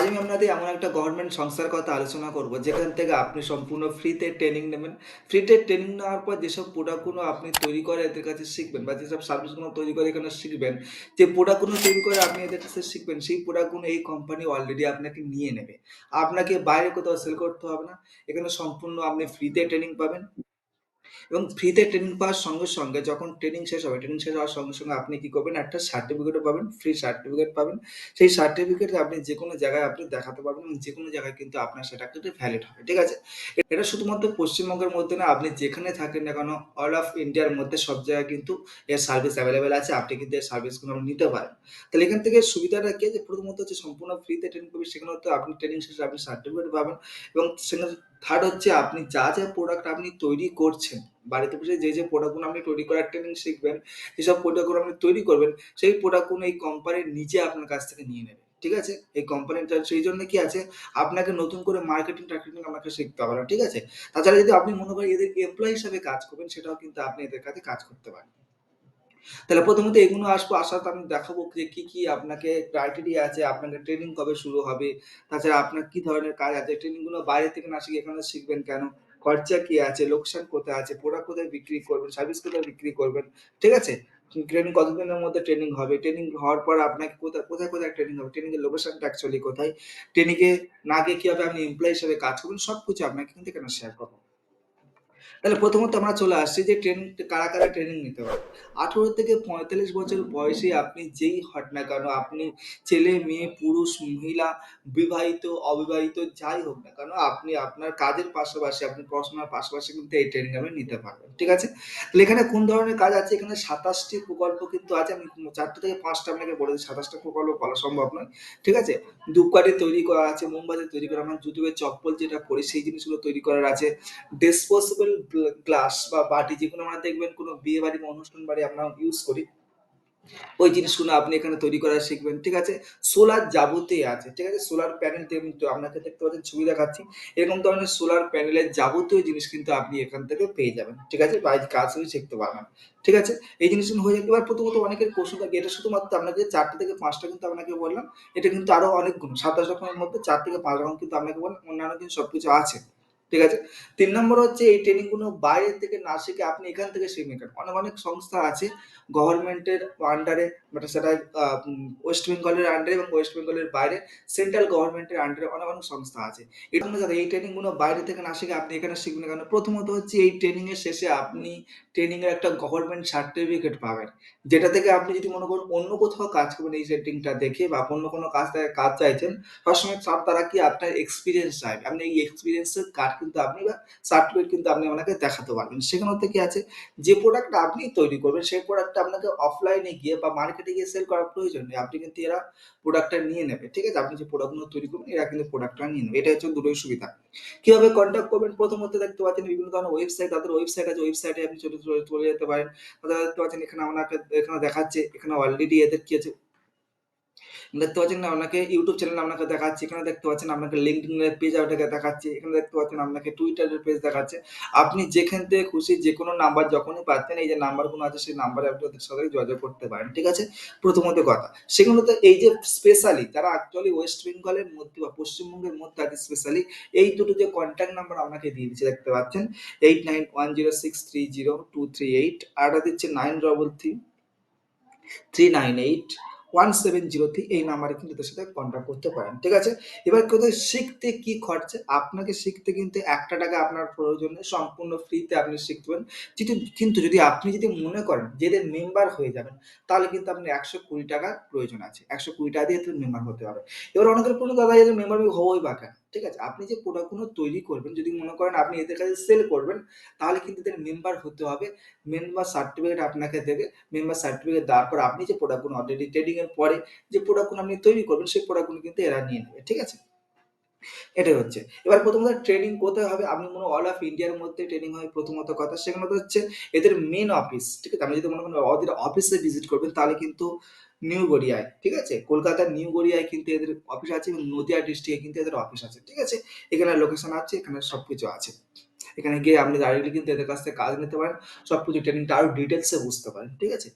আজ আমি আপনাদের এমন একটা গভর্নমেন্ট সংস্থার কথা আলোচনা করব, যেখান থেকে আপনি সম্পূর্ণ ফ্রিতে ট্রেনিং নেবেন। ফ্রিতে ট্রেনিং নেওয়ার পর যেসব প্রোডাক্টগুলো আপনি তৈরি করে এদের কাছে শিখবেন বা যেসব সার্ভিসগুলো তৈরি করে এখানে শিখবেন, যে প্রোডাক্টগুলো তৈরি করে আপনি এদের কাছে শিখবেন, সেই প্রোডাক্টগুলো এই কোম্পানি অলরেডি আপনাকে নিয়ে নেবে। আপনাকে বাইরে কোথাও সেল করতে হবে না। এখানে সম্পূর্ণ আপনি ফ্রিতে ট্রেনিং পাবেন। এবং ফ্রিতে ট্রেনিং পাওয়ার সঙ্গে, সঙ্গে যখন ট্রেনিং শেষ হবে, ট্রেনিং শেষ হওয়ার সঙ্গে, সঙ্গে আপনি কি করবেন? একটা সার্টিফিকেটও পাবেন, ফ্রি সার্টিফিকেট পাবেন। সেই সার্টিফিকেট আপনি যেকোনো জায়গায় আপনি দেখাতে পারবেন এবং যেকোনো জায়গায় কিন্তু আপনার সেটা কিন্তু ভ্যালিড হবে। ঠিক আছে? এটা শুধুমাত্র পশ্চিমবঙ্গের মধ্যে না, আপনি যেখানে থাকেন না কেন, অল অফ ইন্ডিয়ার মধ্যে সব জায়গায় কিন্তু এর সার্ভিস অ্যাভেলেবেল আছে। আপনি কিন্তু এর সার্ভিসগুলো নিতে পারেন। তাহলে এখান থেকে সুবিধাটা কি? যে প্রথমত হচ্ছে সম্পূর্ণ ফ্রিতে ট্রেনিং পাবেন। সেখানে হয়তো আপনি ট্রেনিং শেষে আপনি সার্টিফিকেট পাবেন এবং সেখানে থার্ড হচ্ছে আপনি যা, যা প্রোডাক্ট আপনি তৈরি করছেন, বাড়িতে বসে যে, যে প্রোডাক্টগুলো আপনি তৈরি করার ট্রেনিং শিখবেন, যেসব প্রোডাক্টগুলো আপনি তৈরি করবেন, সেই প্রোডাক্টগুলো এই কোম্পানির নিজে আপনার কাছ থেকে নিয়ে নেবে। ঠিক আছে? এই কোম্পানিটা সেই জন্য কি আছে, আপনাকে নতুন করে মার্কেটিং-টার্কেটিং আপনাকে শিখতে হবে না। ঠিক আছে? তাছাড়া যদি আপনি মনে করেন এদের এমপ্লয়ি হিসেবে কাজ করবেন, সেটাও কিন্তু আপনি এদের কাছে কাজ করতে পারেন। তাহলে প্রথমত এগুলো আসব, আসাতে আমি দেখাবো যে কি, কি আপনাকে ক্রাইটেরিয়া আছে, আপনাকে ট্রেনিং কবে শুরু হবে, তাছাড়া আপনার কি ধরনের কাজ আছে, ট্রেনিংগুলো বাইরে থেকে না শিখে এখানে শিখবেন কেন? খরচা কি আছে, লোকসান কোথায় আছে, প্রোডাক্ট কোথায় বিক্রি করবেন, সার্ভিস কোথায় বিক্রি করবেন, ঠিক আছে? ট্রেনিং কতদিনের মধ্যে ট্রেনিং হবে, ট্রেনিং হওয়ার পর আপনাকে কোথায়, কোথায়, কোথায় ট্রেনিং হবে, ট্রেনিং এর লোকেশনটা অ্যাকচুয়ালি কোথায়, ট্রেনিং এ না গিয়ে কীভাবে আপনি এমপ্লয়ি হিসেবে কাজ করবেন, সবকিছু আপনাকে কিন্তু এখানে শেয়ার করব। তাহলে প্রথমত আমরা চলে আসছি যে ট্রেনিং কারা, কারা ট্রেনিং নিতে পারে। ১৮ থেকে ৪৫ বছর বয়সে আপনি যেই হন না কেন, আপনি ছেলে, মেয়ে, পুরুষ, মহিলা, বিবাহিত, অবিবাহিত যাই হোক না কেন, আপনি আপনার কাজের পাশাপাশি, আপনি পড়াশোনার পাশাপাশি কিন্তু এই ট্রেনিং আপনি নিতে পারবেন। ঠিক আছে? তাহলে এখানে কোন ধরনের কাজ আছে? এখানে সাতাশটি প্রকল্প কিন্তু আছে। আমি চারটে থেকে পাঁচটা আপনাকে বলে দিই। ২৭ টা প্রকল্প বলা সম্ভব নয়। ঠিক আছে? ধূপকাঠি তৈরি করা আছে, মোমবাতি তৈরি করা, আমরা জুতোর চপ্পল যেটা পরি সেই জিনিসগুলো তৈরি করার আছে। ডিসপোজেবল গ্লাস বা বাটি যেগুলো আমরা দেখবেন কোনো বিয়ে বাড়ি বা অনুষ্ঠান বাড়ি আমরা ইউজ করি। ওই জিনিসগুলো আপনি এখানে তৈরি করা শিখবেন। ঠিক আছে? সোলার যাবতীয় আছে। ঠিক আছে? সোলার প্যানেল কিন্তু আপনাকে দেখতে পাচ্ছেন, ছবি দেখাচ্ছি। এরকম ধরনের সোলার প্যানেলের যাবতীয় জিনিস কিন্তু আপনি এখান থেকে পেয়ে যাবেন। ঠিক আছে? বা কাজ শিখতে পারবেন। ঠিক আছে? এই জিনিসগুলো হয়ে যাবে। প্রথমত অনেকের প্রশ্ন থাকে, এটা শুধুমাত্র আপনাকে চারটে থেকে পাঁচটা কিন্তু আপনাকে বললাম। এটা কিন্তু আরও অনেকগুলো ২৭ রকমের মধ্যে চার থেকে ৫ রকম কিন্তু আপনাকে বললাম। অন্যান্য কিন্তু সবকিছু আছে। ঠিক আছে? তিন নম্বর হচ্ছে এই ট্রেনিংগুলো বাইরে থেকে না শিখে আপনি এখান থেকে শিখে কেন? অনেক, অনেক সংস্থা আছে গভর্নমেন্টের আন্ডারে বাট সেটা ওয়েস্ট বেঙ্গলের আন্ডারে এবং ওয়েস্ট বেঙ্গলের বাইরে সেন্ট্রাল গভর্নমেন্টের আন্ডারে অনেক, অনেক সংস্থা আছে। এই জন্য এই ট্রেনিংগুলো বাইরে থেকে না শিখে আপনি এখানে শিখবেন কেন? প্রথমত হচ্ছে এই ট্রেনিং এর শেষে আপনি ট্রেনিং এর একটা গভর্নমেন্ট সার্টিফিকেট পাবেন। যেটা থেকে আপনি যদি মনে করুন অন্য কোথাও কাজ করবেন এই সেটিংটা দেখে বা অন্য কোনো কাজ কাজ চাইছেন, সবসময় স্যার তারা কি আপনার এক্সপিরিয়েন্স চাইবে। আপনি এই এক্সপেরিয়েন্স এর কার্ড কিন্তু আপনি বা সার্টিফিকেট কিন্তু আপনি ওনাকে দেখাতে পারবেন। সেখানে হতে কি আছে যে প্রোডাক্টটা আপনি তৈরি করবেন, সেই প্রোডাক্টটা আপনাকে অফলাইনে গিয়ে বা মার্কেটে গিয়ে সেল করার প্রয়োজন নেই। আপনি কিন্তু এরা প্রোডাক্টটা নিয়ে নেবে। ঠিক আছে? আপনি যে প্রোডাক্টগুলো তৈরি করবেন, এরা কিন্তু প্রোডাক্টটা নিয়ে নেবে। এটা হচ্ছে দুটোই সুবিধা। কীভাবে কন্ট্যাক্ট করবেন? প্রথমত দেখতে পাচ্ছেন বিভিন্ন ধরনের ওয়েবসাইট তাদের ওয়েবসাইট আছে। ওয়েবসাইটে আপনি চলে চলে যেতে পারেন। তাছাড়া দেখতে পাচ্ছেন এখানে আপনাকে এখানে দেখাচ্ছে, এখানে অলরেডি এদের কি আছে দেখতে পাচ্ছেন না, আপনাকে ইউটিউব চ্যানেল আপনাকে দেখাচ্ছে। এখানে দেখতে পাচ্ছেন আপনাকে এর পেজ আপনাকে দেখাচ্ছে। এখানে দেখতে পাচ্ছেন আপনাকে এর পেজ দেখাচ্ছে। আপনি যেখান থেকে খুশি যে কোনো নাম্বার যখনই পাচ্ছেন, এই যে নাম্বারগুলো আছে, সেই নাম্বারে আপনি ওদের সাথে যোগাযোগ করতে পারেন। ঠিক আছে? প্রথমত কথা। সেগুলোতে এই যে স্পেশালি তারা অ্যাকচুয়ালি ওয়েস্ট বেঙ্গলের মধ্যে বা পশ্চিমবঙ্গের মধ্যে আছে স্পেশালি এই দুটো যে কন্ট্যাক্ট নাম্বার আপনাকে দিয়ে দিচ্ছে, দেখতে পাচ্ছেন 8910630238 আরেকটা দিচ্ছে 933 398 1703 এই নাম্বারে কিন্তু এদের সাথে কন্ট্যাক্ট করতে পারেন। ঠিক আছে? এবার কোথায় শিখতে কি খরচা? আপনাকে শিখতে কিন্তু একটা টাকা আপনার প্রয়োজন। সম্পূর্ণ ফ্রিতে আপনি শিখতে পারেন। কিন্তু যদি আপনি যদি মনে করেন যে এদের মেম্বার হয়ে যাবেন, তাহলে কিন্তু আপনি একশো কুড়ি টাকা প্রয়োজন আছে। ৳১২০ দিয়ে মেম্বার হতে হবে। এবার অনেকের প্রশ্ন দাদা মেম্বার হবোই বা কেন? ঠিক আছে? আপনি যে প্রোডাক্টগুলো তৈরি করবেন যদি মনে করেন আপনি এদের কাছে সেল করবেন, তাহলে কিন্তু এদের মেম্বার হতে হবে। মেম্বার সার্টিফিকেট আপনাকে দেবে। মেম্বার সার্টিফিকেট দেওয়ার পর আপনি যে প্রোডাক্টগুলো অলরেডি ট্রেডিংয়ের পরে যে প্রোডাক্টগুলো আপনি তৈরি করবেন সেই প্রোডাক্টগুলো কিন্তু এরা নিয়ে নেবে। ঠিক আছে? এটাই হচ্ছে। এবার প্রথমত ট্রেনিং কোথায় হবে? আপনি মনে অল অফ ইন্ডিয়ার মধ্যে ট্রেনিং হয় প্রথমত কথা। সেখানে তো হচ্ছে এদের মেইন অফিস। ঠিক আছে? আপনি যদি মনে করেন ওদের অফিসে ভিজিট করবেন তাহলে কিন্তু নিউ গড়িয়ায়। ঠিক আছে? কলকাতার নিউ গড়িয়ায় কিন্তু এদের অফিস আছে এবং নদিয়া ডিস্ট্রিক্টে কিন্তু এদের অফিস আছে। ঠিক আছে? এখানে লোকেশন আছে, এখানে সবকিছু আছে। এখানে গিয়ে আপনি ডাইরেক্টলি কিন্তু এদের কাছ থেকে কাজ নিতে পারেন। সবকিছু ট্রেনিংটা আরও ডিটেইলস এ বুঝতে পারেন। ঠিক আছে?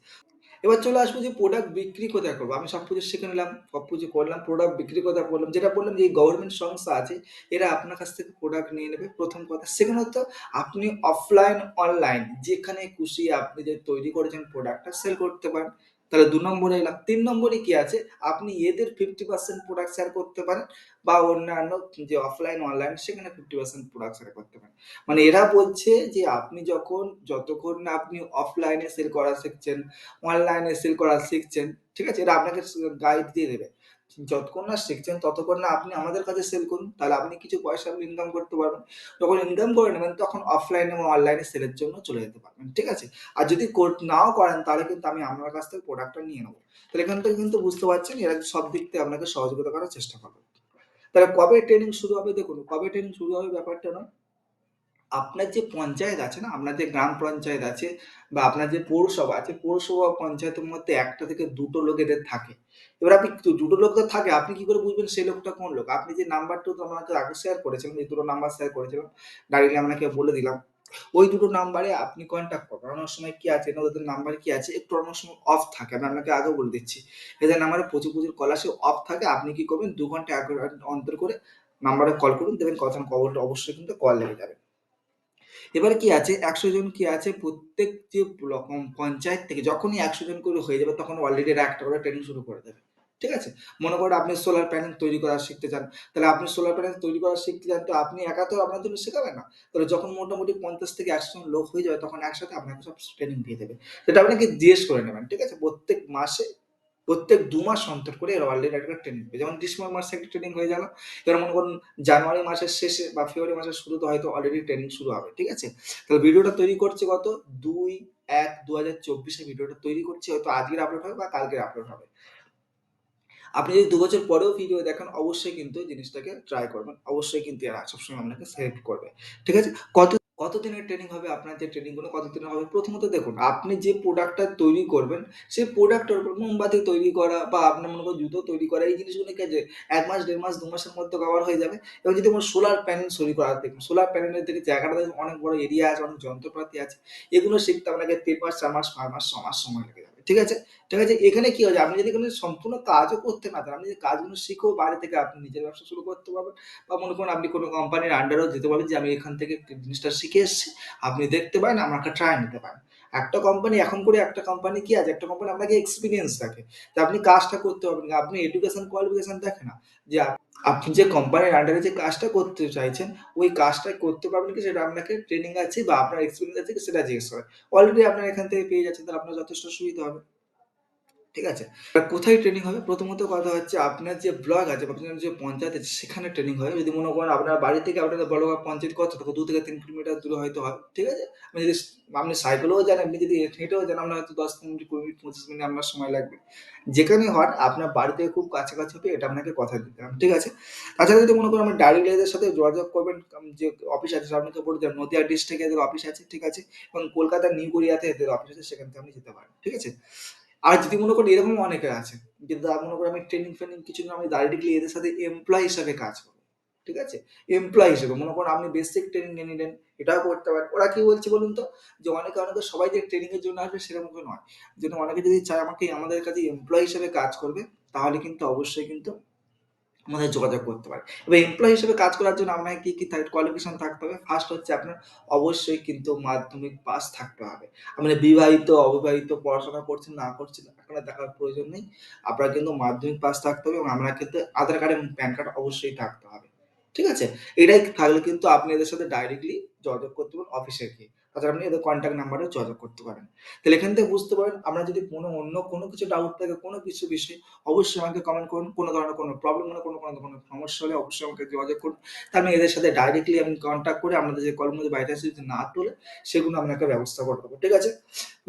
এবার চলে আসব যে প্রোডাক্ট বিক্রি কোথায় করব? আমি সব কিছু শিখে নিলাম, সব কিছু করলাম, প্রোডাক্ট বিক্রি কোথায় বললাম যেটা বললাম যে গভর্নমেন্ট সংস্থা আছে, এরা আপনার কাছ থেকে প্রোডাক্ট নিয়ে নেবে প্রথম কথা। সেখানে হতো আপনি অফলাইন, অনলাইন যেখানে খুশি আপনি যে তৈরি করেছেন প্রোডাক্টটা সেল করতে পারেন। তাহলে দু নম্বরে এলাম। তিন নম্বরে কি আছে? আপনি এদের 50% প্রোডাক্ট শেয়ার করতে পারেন বা অন্যান্য যে অফলাইন, অনলাইন সেখানে 50% প্রোডাক্ট শেয়ার করতে পারেন। মানে এরা বলছে যে আপনি যখন যতক্ষণ না আপনি অফলাইনে সেল করা শিখছেন, অনলাইনে সেল করা শিখছেন, ঠিক আছে? এরা আপনাকে গাইড দিয়ে দেবে। যতক্ষণ না শিখছেন ততক্ষণ না আপনি আমাদের কাছে সেল করুন। তাহলে আপনি কিছু পয়সা আপনি ইনকাম করতে পারবেন। যখন ইনকাম করে নেবেন তখন অফলাইন এবং অনলাইনে সেলের জন্য চলে যেতে পারবেন। ঠিক আছে? আর যদি কোর নাও করেন তাহলে কিন্তু আমি আপনার কাছ থেকে প্রোডাক্টটা নিয়ে নেব। তাহলে এখান থেকে কিন্তু বুঝতে পারছেন এরা সব দিক থেকে আপনাকে সহযোগিতা করার চেষ্টা করবে। তাহলে কবে ট্রেনিং শুরু হবে দেখুন, কবে ট্রেনিং শুরু হবে ব্যাপারটা নয়। আপনার যে পঞ্চায়েত আছে না, আপনার যে গ্রাম পঞ্চায়েত আছে বা আপনার যে পৌরসভা আছে, পৌরসভা পঞ্চায়েতের মধ্যে একটা থেকে ২ টো লোক এদের থাকে। এবার আপনি দুটো লোক থাকে, আপনি কি করে বুঝবেন সেই লোকটা কোন লোক? আপনি যে নাম্বারটা তো আমাকে আগে শেয়ার করেছিলেন, যে দুটো নাম্বার শেয়ার করেছিলাম। ডাইরেক্টলি আপনাকে বলে দিলাম। ওই দুটো নাম্বারে আপনি কন্ট্যাক্ট করবেন। অনেক সময় কি আছে না ওদের নাম্বার কি আছে একটু অনেক সময় অফ থাকে। আমি আপনাকে আগেও বলে দিচ্ছি। এদের নাম্বারে প্রচুর, প্রচুর কল আসে, অফ থাকে। আপনি কি করবেন দু ঘণ্টা এক ঘণ্টা অন্তর করে নাম্বারে কল করুন। দেখবেন কথা কলটা অবশ্যই কিন্তু কল লেগে যাবে। এবারে কি আছে ১০০ জন কি আছে প্রত্যেক যে ব্লক পঞ্চায়েত থেকে যখনই ১০০ জন করে হয়ে যাবে তখন অলরেডি এরা একটা করে ট্রেনিং শুরু করে দেবে। ঠিক আছে? মনে করেন আপনি সোলার প্যানেল তৈরি করা শিখতে চান। তাহলে আপনি সোলার প্যানেল তৈরি করা শিখতে চান, তো আপনি একা তো আপনার জন্য শেখাবে না। তাহলে যখন মোটামুটি ৫০ থেকে ১০০ জন লোক হয়ে যাবে তখন একসাথে আপনাকে সব ট্রেনিং দিয়ে দেবে। সেটা আপনাকে জিজ্ঞেস করে নেবেন। ঠিক আছে? প্রত্যেক মাসে প্রত্যেক দু মাস অন্তর করে এরা অলরেডি একটা ট্রেনিং। যেমন ডিসেম্বর মাসে একটা ট্রেনিং হয়ে গেল। এবার মনে করুন জানুয়ারি মাসের শেষে বা ফেব্রুয়ারি মাসের শুরুতে হয়তো অলরেডি ট্রেনিং শুরু হবে। ঠিক আছে? তাহলে ভিডিওটা তৈরি করছি কত? ২-১-২০২৪ এ ভিডিওটা তৈরি করছি। হয়তো আজকের আপলোড হবে বা কালকের আপলোড হবে। আপনি যদি দু বছর পরেও ভিডিও দেখেন, অবশ্যই কিন্তু জিনিসটাকে ট্রাই করবেন। অবশ্যই কিন্তু এরা সবসময় আপনাকে হেল্প করবে। ঠিক আছে? কত কতদিনের ট্রেনিং হবে আপনার যে ট্রেনিংগুলো কতদিনের হবে? প্রথমত দেখুন আপনি যে প্রোডাক্টটা তৈরি করবেন সেই প্রোডাক্টের উপর মোমবাতি তৈরি করা বা আপনার মনে করেন জুতো তৈরি করা এই জিনিসগুলো কি যে এক মাস, দেড় মাস, দু মাসের মধ্যে কভার হয়ে যাবে। এবং যদি কোনো সোলার প্যানেল তৈরি করা দেখুন সোলার প্যানেলের থেকে জায়গাটা অনেক বড় এরিয়া আছে, অনেক যন্ত্রপাতি আছে। এগুলো শিখতে আপনাকে তিন মাস, চার মাস, পাঁচ মাস, ছ মাস সময় লেগে। ঠিক আছে? ঠিক আছে? এখানে কি হয় আপনি যদি কোনো সম্পূর্ণ কাজও করতে না আপনি যদি কাজগুলো শিখেও বাইরে থেকে আপনি নিজের ব্যবসা শুরু করতে পারবেন বা মনে করুন আপনি কোনো কোম্পানির আন্ডারেও যেতে পারবেন যে আমি এখান থেকে জিনিসটা শিখে এসেছি। আপনি দেখতে পারেন, আমাকে ট্রায় নিতে পারেন। একটা কোম্পানি এখন করে একটা কোম্পানি কি আছে? একটা কোম্পানি আপনাকে এক্সপিরিয়েন্স রাখে। যে আপনি কাজটা করতে পারবেন। আপনি এডুকেশন কোয়ালিফিকেশন দেখে না। যে আপ আপনি যে কোম্পানির আন্ডারে যে কাজটা করতে চাইছেন, ওই কাজটা করতে পারবেন কি সেটা আপনাকে ট্রেনিং আছে বা আপনার এক্সপিরিয়েন্স আছে সেটা জিজ্ঞেস করে। অলরেডি আপনার এখান থেকে পেয়ে যাচ্ছেন তাহলে আপনার যথেষ্ট সুবিধা হবে। ঠিক আছে? কোথায় ট্রেনিং হবে? প্রথমত কথা হচ্ছে আপনার যে ব্লক আছে আপনার যে পঞ্চায়েত আছে সেখানে ট্রেনিং হবে। যদি মনে করেন আপনার বাড়ি থেকে আপনাদের বড়গাঁও পঞ্চায়েত কতটুকু ২ থেকে ৩ কিলোমিটার দূরে হয়তো হয়। ঠিক আছে? আপনি যদি আপনি সাইকেলেও যান, আপনি যদি হেঁটেও যান আপনার হয়তো ১০ মিনিট, ২০ মিনিট, ২৫ মিনিট আপনার সময় লাগবে। যেখানেই হন আপনার বাড়ি থেকে খুব কাছাকাছি হবে এটা আপনাকে কথা দিতে হবে। ঠিক আছে? তাছাড়া যদি মনে করেন আপনি ডাইরেক্টলি এদের সাথে যোগাযোগ করবেন যে অফিস আছে আপনাকে বলে দিলাম নদীয়া ডিস্ট্রিক্টে এদের অফিস আছে। ঠিক আছে? এবং কলকাতার নিউ গড়িয়াতে এদের অফিস আছে সেখান থেকে আপনি যেতে পারেন। ঠিক আছে? আর যদি মনে করি এরকম অনেকে আছে। কিন্তু মনে করি আমি ট্রেনিং ফ্রেনিং কিছু না আমি ডাইরেক্টলি এদের সাথে এমপ্লয় হিসাবে কাজ করব ঠিক আছে? এমপ্লয় হিসেবে মনে করেন আপনি বেসিক ট্রেনিং নিয়ে নিলেন, এটাও করতে পারেন। ওরা কি বলছে বলুন তো? যে অনেকে, অনেকে সবাই যে ট্রেনিং এর জন্য আসবে সেরকম নয়। যেন অনেকে যদি চায় আমাকে আমাদের কাছে এমপ্লয় হিসেবে কাজ করবে তাহলে কিন্তু অবশ্যই কিন্তু আমাদের যোগাযোগ করতে পারে। এবার এমপ্লয়ি হিসেবে কাজ করার জন্য আপনাকে কি, কি কোয়ালিফিকেশন থাকতে হবে? ফার্স্ট হচ্ছে আপনার অবশ্যই কিন্তু মাধ্যমিক পাস থাকতে হবে। আপনি বিবাহিত, অবিবাহিত, পড়াশোনা করছেন, না করছেন এখানে দেখার প্রয়োজন নেই। আপনার কিন্তু মাধ্যমিক পাস থাকতে হবে এবং আপনার কিন্তু আধার কার্ড এবং প্যান কার্ড অবশ্যই থাকতে হবে। ঠিক আছে? এটাই থাকলে কিন্তু আপনি এদের সাথে ডাইরেক্টলি যোগাযোগ করতে পারেন অফিসে গিয়ে। তাছাড়া আপনি এদের কন্ট্যাক্ট নাম্বারেও যোগাযোগ করতে পারেন। তাহলে এখান থেকে বুঝতে পারেন আমরা যদি কোনো অন্য কোনো কিছু ডাউট থাকে, কোনো কিছু বিষয়ে অবশ্যই আমাকে কমেন্ট করুন। কোনো ধরনের কোনো প্রবলেম হলে, কোনো, কোনো, কোনো সমস্যা হলে অবশ্যই আমাকে যোগাযোগ করুন। তা আমি এদের সাথে ডাইরেক্টলি আমি কনট্যাক্ট করে আপনাদের যে কলগুলো বাইরে আছে যদি না তোলে সেগুলো আপনাকে ব্যবস্থা করে দেবো। ঠিক আছে?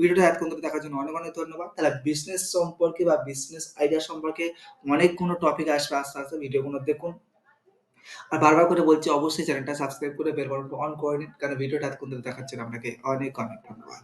ভিডিওটা এতক্ষণ ধরে দেখার জন্য অনেক, অনেক ধন্যবাদ। তাহলে বিজনেস সম্পর্কে বা বিজনেস আইডিয়া সম্পর্কে অনেকগুলো টপিক আসবে আস্তে, আস্তে ভিডিওগুলো দেখুন। আর বারবার করে বলছি অবশ্যই চ্যানেলটা সাবস্ক্রাইব করে বেল বাটনটা অন করে নিন। কারণ ভিডিওটা এতক্ষণ ধরে দেখাচ্ছেন আপনাকে অনেক, অনেক ধন্যবাদ।